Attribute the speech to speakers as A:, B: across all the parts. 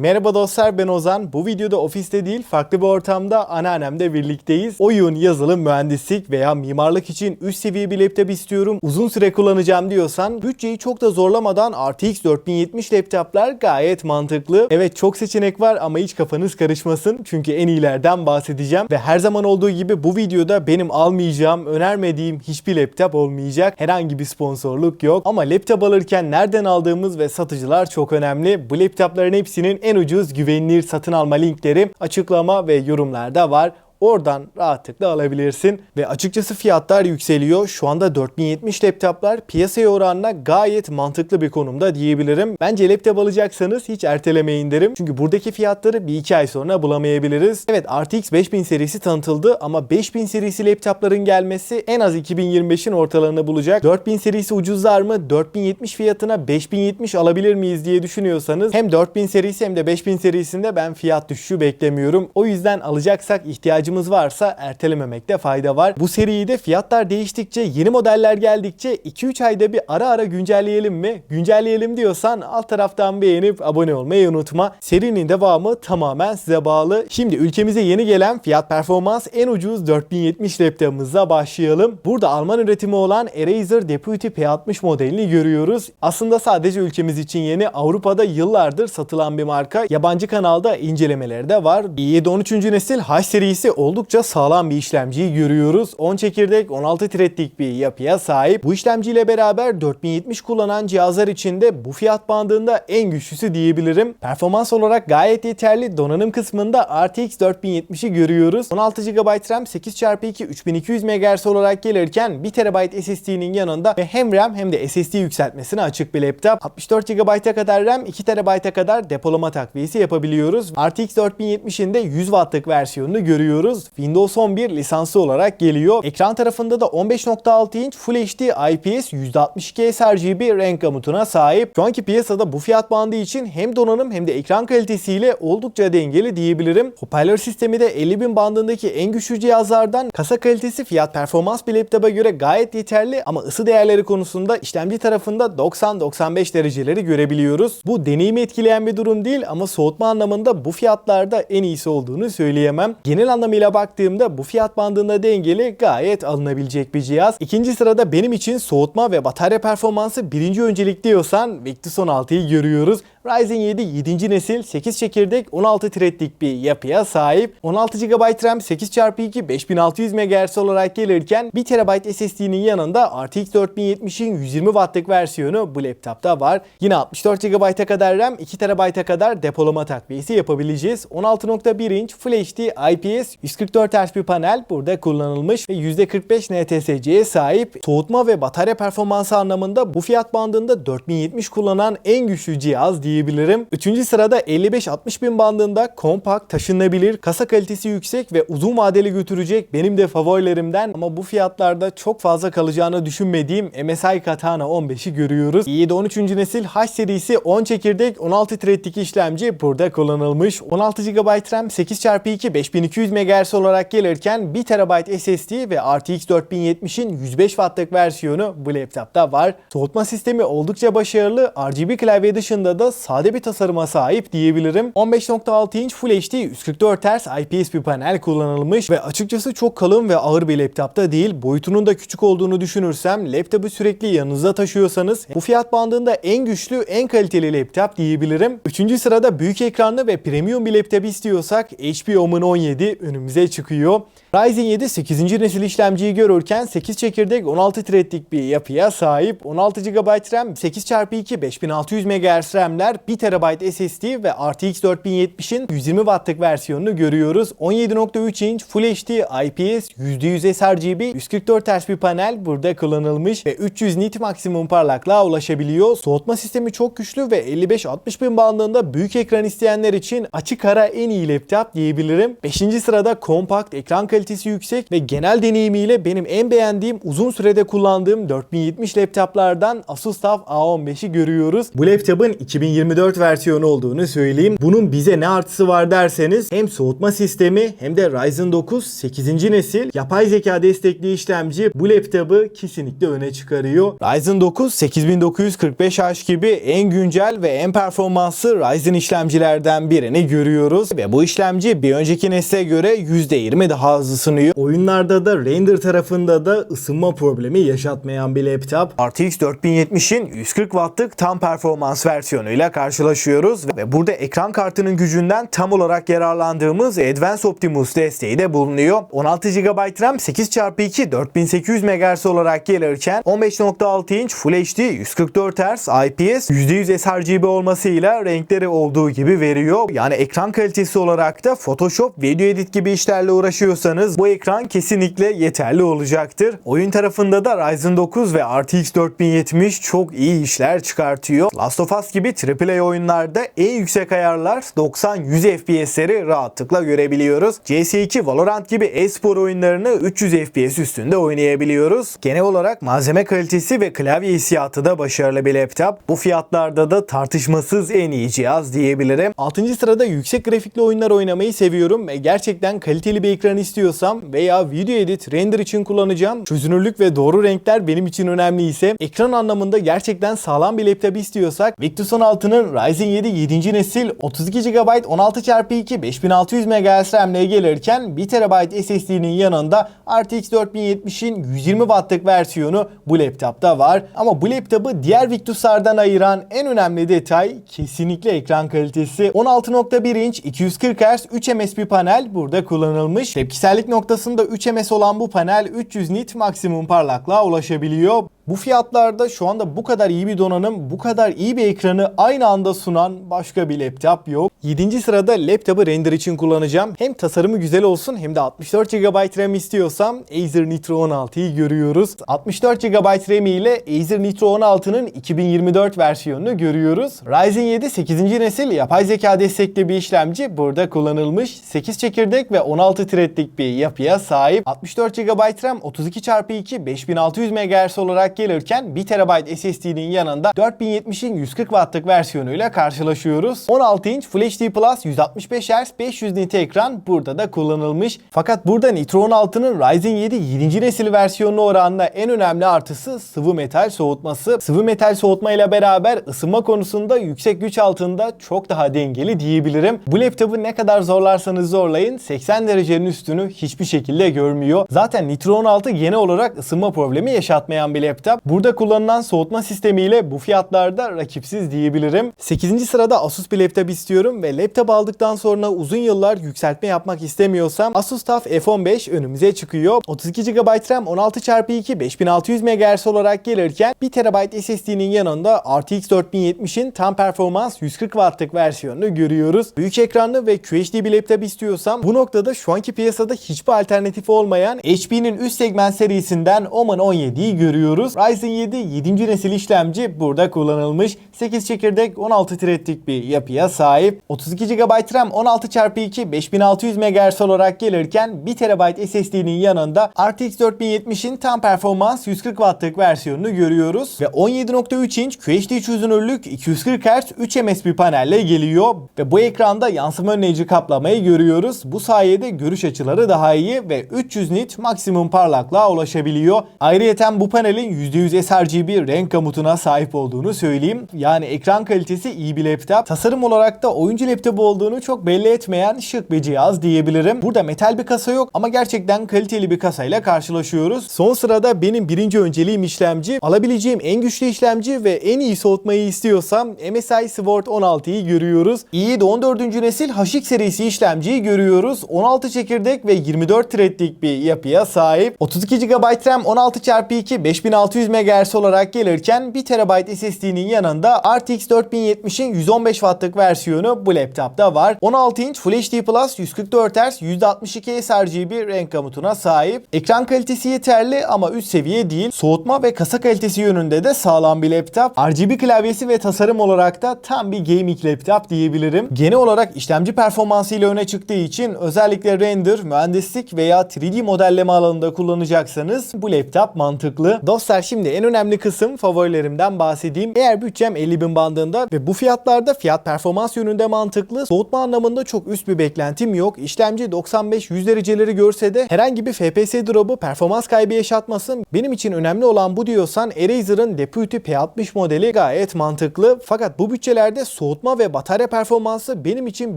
A: Merhaba dostlar ben Ozan. Bu videoda ofiste değil farklı bir ortamda anneannemle birlikteyiz. Oyun, yazılım, mühendislik veya mimarlık için üst seviye bir laptop istiyorum. Uzun süre kullanacağım diyorsan bütçeyi çok da zorlamadan RTX 4070 laptoplar gayet mantıklı. Evet çok seçenek var ama hiç kafanız karışmasın. Çünkü en iyilerden bahsedeceğim. Ve her zaman olduğu gibi bu videoda benim almayacağım, önermediğim hiçbir laptop olmayacak. Herhangi bir sponsorluk yok. Ama laptop alırken nereden aldığımız ve satıcılar çok önemli. Bu laptopların hepsinin en ucuz güvenilir satın alma linkleri açıklama ve yorumlarda var. Oradan rahatlıkla alabilirsin. Ve açıkçası fiyatlar yükseliyor. Şu anda 4070 laptoplar piyasaya oranla gayet mantıklı bir konumda diyebilirim. Bence laptop alacaksanız hiç ertelemeyin derim. Çünkü buradaki fiyatları bir iki ay sonra bulamayabiliriz. Evet RTX 5000 serisi tanıtıldı ama 5000 serisi laptopların gelmesi en az 2025'in ortalarını bulacak. 4000 serisi ucuzlar mı? 4070 fiyatına 5070 alabilir miyiz diye düşünüyorsanız hem 4000 serisi hem de 5000 serisinde ben fiyat düşüşü beklemiyorum. O yüzden alacaksak ihtiyacımız varsa ertelememekte fayda var. Bu seriyi de fiyatlar değiştikçe, yeni modeller geldikçe 2-3 ayda bir ara ara güncelleyelim mi? Güncelleyelim diyorsan alt taraftan beğenip abone olmayı unutma. Serinin devamı tamamen size bağlı. Şimdi ülkemize yeni gelen fiyat performans en ucuz 4070 laptopumuzla başlayalım. Burada Alman üretimi olan Razer Deputy P60 modelini görüyoruz. Aslında sadece ülkemiz için yeni Avrupa'da yıllardır satılan bir marka. Yabancı kanalda incelemeleri de var. i7 13. nesil H serisi oldukça sağlam bir işlemciyi görüyoruz. 10 çekirdek 16 threadlik bir yapıya sahip. Bu işlemciyle beraber 4070 kullanan cihazlar içinde bu fiyat bandında en güçlüsü diyebilirim. Performans olarak gayet yeterli. Donanım kısmında RTX 4070'i görüyoruz. 16 GB RAM 8x2 3200 MHz olarak gelirken 1 TB SSD'nin yanında ve hem RAM hem de SSD yükseltmesine açık bir laptop. 64 GB'a kadar RAM, 2 TB'a kadar depolama takviyesi yapabiliyoruz. RTX 4070'in de 100 Watt'lık versiyonunu görüyoruz. Windows 11 lisanslı olarak geliyor. Ekran tarafında da 15.6 inç Full HD IPS %62 sRGB renk gamutuna sahip. Şu anki piyasada bu fiyat bandı için hem donanım hem de ekran kalitesiyle oldukça dengeli diyebilirim. Hoparlör sistemi de 50.000 bandındaki en güçlü cihazlardan. Kasa kalitesi fiyat performans bir laptopa göre gayet yeterli ama ısı değerleri konusunda işlemci tarafında 90-95 dereceleri görebiliyoruz. Bu deneyimi etkileyen bir durum değil ama soğutma anlamında bu fiyatlarda en iyisi olduğunu söyleyemem. Genel anlamıyla baktığımda bu fiyat bandında dengeli gayet alınabilecek bir cihaz. İkinci sırada benim için soğutma ve batarya performansı birinci öncelik diyorsan Victus 16'yı görüyoruz. Ryzen 7 7. nesil 8 çekirdek 16 threadlik bir yapıya sahip. 16 GB RAM 8x2 5600 MHz olarak gelirken 1 TB SSD'nin yanında RTX 4070'in 120 Watt'lık versiyonu bu laptopta var. Yine 64 GB'a kadar RAM 2 TB'a kadar depolama takviyesi yapabileceğiz. 16.1 inç Full HD IPS 144 Hz bir panel burada kullanılmış ve %45 NTSC'ye sahip. Soğutma ve batarya performansı anlamında bu fiyat bandında 4070 kullanan en güçlü cihaz diyebilirim. Üçüncü sırada 55-60 bin bandında kompakt, taşınabilir, kasa kalitesi yüksek ve uzun vadeli götürecek benim de favorilerimden ama bu fiyatlarda çok fazla kalacağını düşünmediğim MSI Katana 15'i görüyoruz. i7 13. nesil H serisi 10 çekirdek 16 threadlik işlemci burada kullanılmış. 16 GB RAM 8x2 5200 MHz olarak gelirken 1 TB SSD ve RTX 4070'in 105 Watt'lık versiyonu bu laptopta var. Soğutma sistemi oldukça başarılı. RGB klavye dışında da sade bir tasarıma sahip diyebilirim. 15.6 inç Full HD 144 Hz IPS bir panel kullanılmış ve açıkçası çok kalın ve ağır bir laptopta değil. Boyutunun da küçük olduğunu düşünürsem laptopu sürekli yanınızda taşıyorsanız bu fiyat bandında en güçlü, en kaliteli laptop diyebilirim. Üçüncü sırada büyük ekranlı ve premium bir laptop istiyorsak HP Omen 17 önümüze çıkıyor. Ryzen 7 8. nesil işlemciyi görürken 8 çekirdek 16 threadlik bir yapıya sahip. 16 GB RAM, 8x2 5600 MHz RAM'ler, 1 TB SSD ve RTX 4070'in 120 Watt'lık versiyonunu görüyoruz. 17.3 inç Full HD IPS %100 sRGB 144 Hz bir panel burada kullanılmış ve 300 nit maksimum parlaklığa ulaşabiliyor. Soğutma sistemi çok güçlü ve 55-60 bin bandında büyük ekran isteyenler için açık ara en iyi laptop diyebilirim. 5. sırada kompakt, ekran kalitesi yüksek ve genel deneyimiyle benim en beğendiğim uzun sürede kullandığım 4070 laptoplardan Asus TUF A15'i görüyoruz. Bu laptopun 2020 2024 versiyonu olduğunu söyleyeyim. Bunun bize ne artısı var derseniz hem soğutma sistemi hem de Ryzen 9 8. nesil yapay zeka destekli işlemci bu laptopu kesinlikle öne çıkarıyor. Ryzen 9 8945H gibi en güncel ve en performanslı Ryzen işlemcilerden birini görüyoruz ve bu işlemci bir önceki nesle göre %20 daha hızlı sunuyor. Oyunlarda da render tarafında da ısınma problemi yaşatmayan bir laptop. RTX 4070'in 140 wattlık tam performans versiyonuyla karşılaşıyoruz ve burada ekran kartının gücünden tam olarak yararlandığımız Advanced Optimus desteği de bulunuyor. 16 GB RAM 8x2 4800 MHz olarak gelirken 15.6 inç Full HD 144 Hz IPS %100 sRGB olmasıyla renkleri olduğu gibi veriyor. Yani ekran kalitesi olarak da Photoshop, video edit gibi işlerle uğraşıyorsanız bu ekran kesinlikle yeterli olacaktır. Oyun tarafında da Ryzen 9 ve RTX 4070 çok iyi işler çıkartıyor. Last of Us gibi AAA oyunlarda en yüksek ayarlar 90-100 FPS'leri rahatlıkla görebiliyoruz. CS2, Valorant gibi e-spor oyunlarını 300 FPS üstünde oynayabiliyoruz. Genel olarak malzeme kalitesi ve klavye hissiyatı da başarılı bir laptop. Bu fiyatlarda da tartışmasız en iyi cihaz diyebilirim. 6. sırada yüksek grafikli oyunlar oynamayı seviyorum ve gerçekten kaliteli bir ekran istiyorsam veya video edit, render için kullanacağım çözünürlük ve doğru renkler benim için önemli ise ekran anlamında gerçekten sağlam bir laptop istiyorsak Victus 16'nın Ryzen 7 7. nesil 32 GB 16x2 5600 MHz RAM ile gelirken 1 TB SSD'nin yanında RTX 4070'in 120 Watt'lık versiyonu bu laptopta var. Ama bu laptopu diğer Victus'lardan ayıran en önemli detay kesinlikle ekran kalitesi. 16.1 inç 240 Hz 3 ms bir panel burada kullanılmış. Tepkisellik noktasında 3 ms olan bu panel 300 nit maksimum parlaklığa ulaşabiliyor. Bu fiyatlarda şu anda bu kadar iyi bir donanım, bu kadar iyi bir ekranı aynı anda sunan başka bir laptop yok. 7. sırada laptopu render için kullanacağım. Hem tasarımı güzel olsun hem de 64 GB RAM istiyorsam Acer Nitro 16'yı görüyoruz. 64 GB RAM ile Acer Nitro 16'nın 2024 versiyonunu görüyoruz. Ryzen 7 8. nesil yapay zeka destekli bir işlemci burada kullanılmış. 8 çekirdek ve 16 threadlik bir yapıya sahip. 64 GB RAM 32x2 5600 MHz olarak gelirken 1 TB SSD'nin yanında 4070'in 140 Watt'lık versiyonuyla karşılaşıyoruz. 16 inç Full HD Plus 165 Hz 500 nit ekran burada da kullanılmış. Fakat burada Nitro 16'nın Ryzen 7 7. nesil versiyonu oranla en önemli artısı sıvı metal soğutması. Sıvı metal soğutma ile beraber ısınma konusunda yüksek güç altında çok daha dengeli diyebilirim. Bu laptopu ne kadar zorlarsanız zorlayın 80 derecenin üstünü hiçbir şekilde görmüyor. Zaten Nitro 16 genel olarak ısınma problemi yaşatmayan bir laptop. Burada kullanılan soğutma sistemiyle bu fiyatlarda rakipsiz diyebilirim. 8. sırada Asus bir laptop istiyorum ve laptop aldıktan sonra uzun yıllar yükseltme yapmak istemiyorsam Asus TUF F15 önümüze çıkıyor. 32 GB RAM 16x2 5600 MHz olarak gelirken 1 TB SSD'nin yanında RTX 4070'in tam performans 140 Watt'lık versiyonunu görüyoruz. Büyük ekranlı ve QHD bir laptop istiyorsam bu noktada şu anki piyasada hiçbir alternatif olmayan HP'nin üst segment serisinden Omen 17'yi görüyoruz. Ryzen 7 7. nesil işlemci burada kullanılmış. 8 çekirdek 16 threadlik bir yapıya sahip. 32 GB RAM 16x2 5600 MHz olarak gelirken 1 TB SSD'nin yanında RTX 4070'in tam performans 140 Watt'lık versiyonunu görüyoruz. Ve 17.3 inç QHD çözünürlük 240 Hz 3 ms bir panelle geliyor. Ve bu ekranda yansıma önleyici kaplamayı görüyoruz. Bu sayede görüş açıları daha iyi ve 300 nit maksimum parlaklığa ulaşabiliyor. Ayrıca bu panelin %100 sRGB renk gamutuna sahip olduğunu söyleyeyim. Yani ekran kalitesi iyi bir laptop. Tasarım olarak da oyuncu laptopu olduğunu çok belli etmeyen şık bir cihaz diyebilirim. Burada metal bir kasa yok ama gerçekten kaliteli bir kasayla karşılaşıyoruz. Son sırada benim birinci önceliğim işlemci. Alabileceğim en güçlü işlemci ve en iyi soğutmayı istiyorsam MSI Sword 16'yı görüyoruz. i7 14. nesil HX serisi işlemciyi görüyoruz. 16 çekirdek ve 24 threadlik bir yapıya sahip. 32 GB RAM 16x2 5600 MHz olarak gelirken 1 TB SSD'nin yanında RTX 4070'in 115 Watt'lık versiyonu bu laptopta var. 16 inç Full HD Plus 144 Hz %62 sRGB renk gamutuna sahip. Ekran kalitesi yeterli ama üst seviye değil. Soğutma ve kasa kalitesi yönünde de sağlam bir laptop. RGB klavyesi ve tasarım olarak da tam bir gaming laptop diyebilirim. Genel olarak işlemci performansı ile öne çıktığı için özellikle render, mühendislik veya 3D modelleme alanında kullanacaksanız bu laptop mantıklı. Dostlar Dostlar şimdi en önemli kısım favorilerimden bahsedeyim. Eğer bütçem 50 bin bandında ve bu fiyatlarda fiyat performans yönünde mantıklı, soğutma anlamında çok üst bir beklentim yok. İşlemci 95-100 dereceleri görse de herhangi bir FPS drop'u performans kaybı yaşatmasın. Benim için önemli olan bu diyorsan Razer'ın Deputy P60 modeli gayet mantıklı. Fakat bu bütçelerde soğutma ve batarya performansı benim için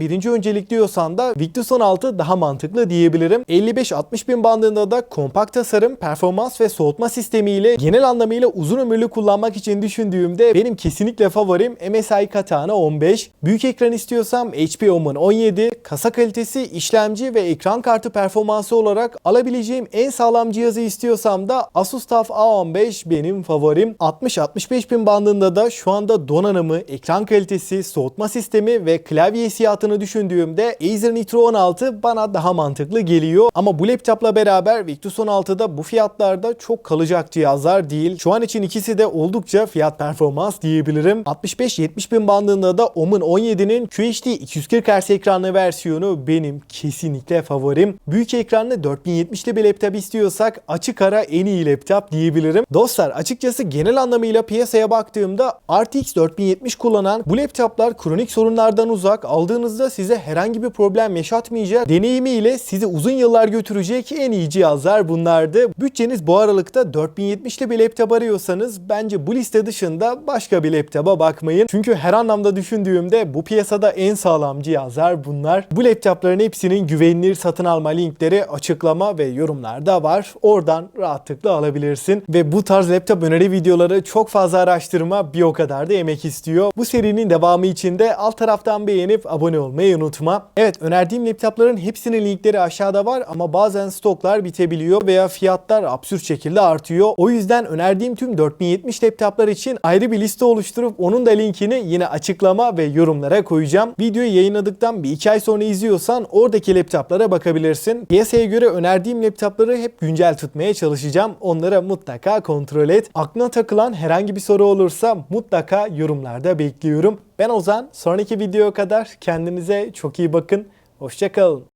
A: birinci öncelik diyorsan da Victus 16 daha mantıklı diyebilirim. 55-60 bin bandında da kompakt tasarım, performans ve soğutma sistemiyle genel anlamıyla uzun ömürlü kullanmak için düşündüğümde benim kesinlikle favorim MSI Katana 15. Büyük ekran istiyorsam HP Omen 17, kasa kalitesi, işlemci ve ekran kartı performansı olarak alabileceğim en sağlam cihazı istiyorsam da Asus TUF A15 benim favorim. 60-65 bin bandında da şu anda donanımı, ekran kalitesi, soğutma sistemi ve klavye hissiyatını düşündüğümde Acer Nitro 16 bana daha mantıklı geliyor. Ama bu laptopla beraber Victus 16'da bu fiyatlarda çok kalacak cihazlar değil. Şu an için ikisi de oldukça fiyat performans diyebilirim. 65-70 bin bandında da Omen 17'nin QHD 240 Hz ekranlı versiyonu benim kesinlikle favorim. Büyük ekranlı 4070'li bir laptop istiyorsak açık ara en iyi laptop diyebilirim. Dostlar açıkçası genel anlamıyla piyasaya baktığımda RTX 4070 kullanan bu laptoplar kronik sorunlardan uzak, aldığınızda size herhangi bir problem yaşatmayacak, deneyimiyle sizi uzun yıllar götürecek en iyi cihazlar bunlardı. Bütçeniz bu aralıkta 4070'li bir laptop arıyorsanız bence bu liste dışında başka bir laptopa bakmayın. Çünkü her anlamda düşündüğümde bu piyasada en sağlam cihazlar bunlar. Bu laptopların hepsinin güvenilir satın alma linkleri açıklama ve yorumlarda var. Oradan rahatlıkla alabilirsin. Ve bu tarz laptop öneri videoları çok fazla araştırma bir o kadar da emek istiyor. Bu serinin devamı için de alt taraftan beğenip abone olmayı unutma. Evet önerdiğim laptopların hepsinin linkleri aşağıda var ama bazen stoklar bitebiliyor veya fiyatlar absürt şekilde artıyor. O yüzden önerdiğim tüm 4070 laptoplar için ayrı bir liste oluşturup onun da linkini yine açıklama ve yorumlara koyacağım. Videoyu yayınladıktan bir iki ay sonra izliyorsan oradaki laptoplara bakabilirsin. Piyasaya göre önerdiğim laptopları hep güncel tutmaya çalışacağım. Onlara mutlaka kontrol et. Aklına takılan herhangi bir soru olursa mutlaka yorumlarda bekliyorum. Ben Ozan. Sonraki videoya kadar kendinize çok iyi bakın. Hoşçakalın.